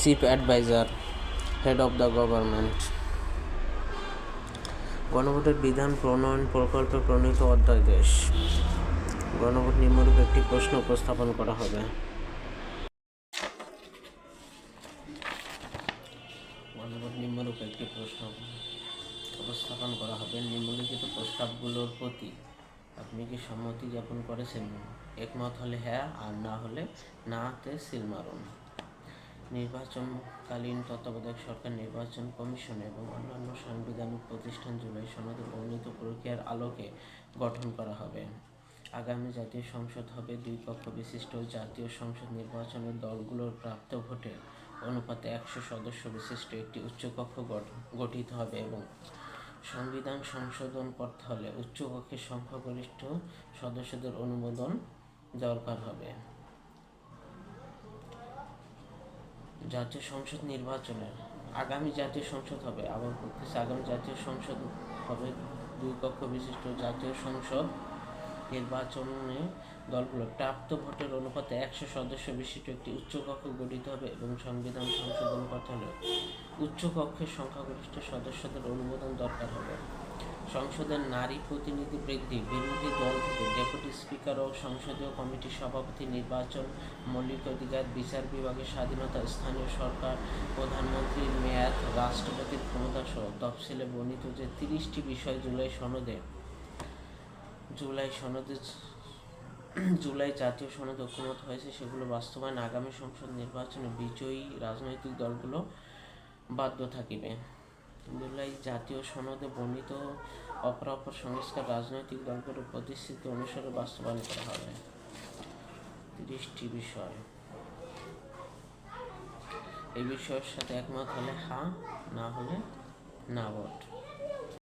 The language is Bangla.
Chief adviser head of the government গণভোটের বিধান, প্রণয়ন, প্রকল্পে, প্রণীত অধ্যাদেশ গণভোট নিম্নরূপ একটি প্রশ্ন উপস্থাপন করা হবে। গণভোট নিম্নরূপ একটি প্রশ্ন উপস্থাপন করা হবে। নিম্নলিখিত প্রস্তাবগুলোর প্রতি আপনি কি সম্মতি জ্ঞাপন করেছেন? একমত হলে হ্যাঁ আর না হলে নাতে সিল মারুন। নির্বাচনকালীন তত্ত্বাবধায়ক সরকার, নির্বাচন কমিশন এবং অন্যান্য সাংবিধানিক প্রতিষ্ঠান জুলাই সনদে বর্ণিত প্রক্রিয়ার আলোকে গঠন করা হবে। আগামী জাতীয় সংসদ হবে দুই কক্ষ বিশিষ্ট জাতীয় সংসদ নির্বাচনের দলগুলোর প্রাপ্ত ভোটের অনুপাতে একশো সদস্য বিশিষ্ট একটি উচ্চকক্ষ গঠ- গঠিত হবে এবং সংবিধান সংশোধন করতে হলে উচ্চকক্ষের সংখ্যাগরিষ্ঠ সদস্যদের অনুমোদন দরকার হবে। জাতীয় সংসদ নির্বাচনের আগামী জাতীয় সংসদ হবে। আবার বলতেছে আগামী জাতীয় সংসদ হবে দুই কক্ষ বিশিষ্ট জাতীয় সংসদ নির্বাচনে দলগুলো। প্রাপ্ত ভোটের অনুপাতে একশো সদস্য বিশিষ্ট একটি উচ্চকক্ষ গঠিত হবে এবং সংবিধান সংশোধন করতে হলে উচ্চকক্ষের সংখ্যাগরিষ্ঠ সদস্যদের অনুমোদন দরকার হবে। সংসদের নারী প্রতিনিধি বৃদ্ধি, বিরোধী দল থেকে ডেপুটি স্পিকার ও সংসদীয় কমিটির সভাপতি নির্বাচন, মৌলিক অধিকার, বিচার বিভাগের স্বাধীনতা, স্থানীয় সরকার প্রধানমন্ত্রীর মেয়াদ রাষ্ট্রপতির ক্ষমতা সহ তফসিলে বর্ণিত যে তিরিশটি বিষয় জুলাই সনদে জুলাই সনদে জুলাই জাতীয় সনদ ঐক্যমত হয়েছে, সেগুলো বাস্তবায়ন আগামী সংসদ নির্বাচনে বিজয়ী রাজনৈতিক দলগুলো বাধ্য থাকিবে। জুলাই জাতীয় সনদে বর্ণিত অপরাপর সংস্কার রাজনৈতিক দলগুলোর প্রতিশ্রুতি অনুসারে বাস্তবায়ন করা হবে। তিরিশটি বিষয়। এই বিষয়ের সাথে একমত হলে হা, না হলে না ভোট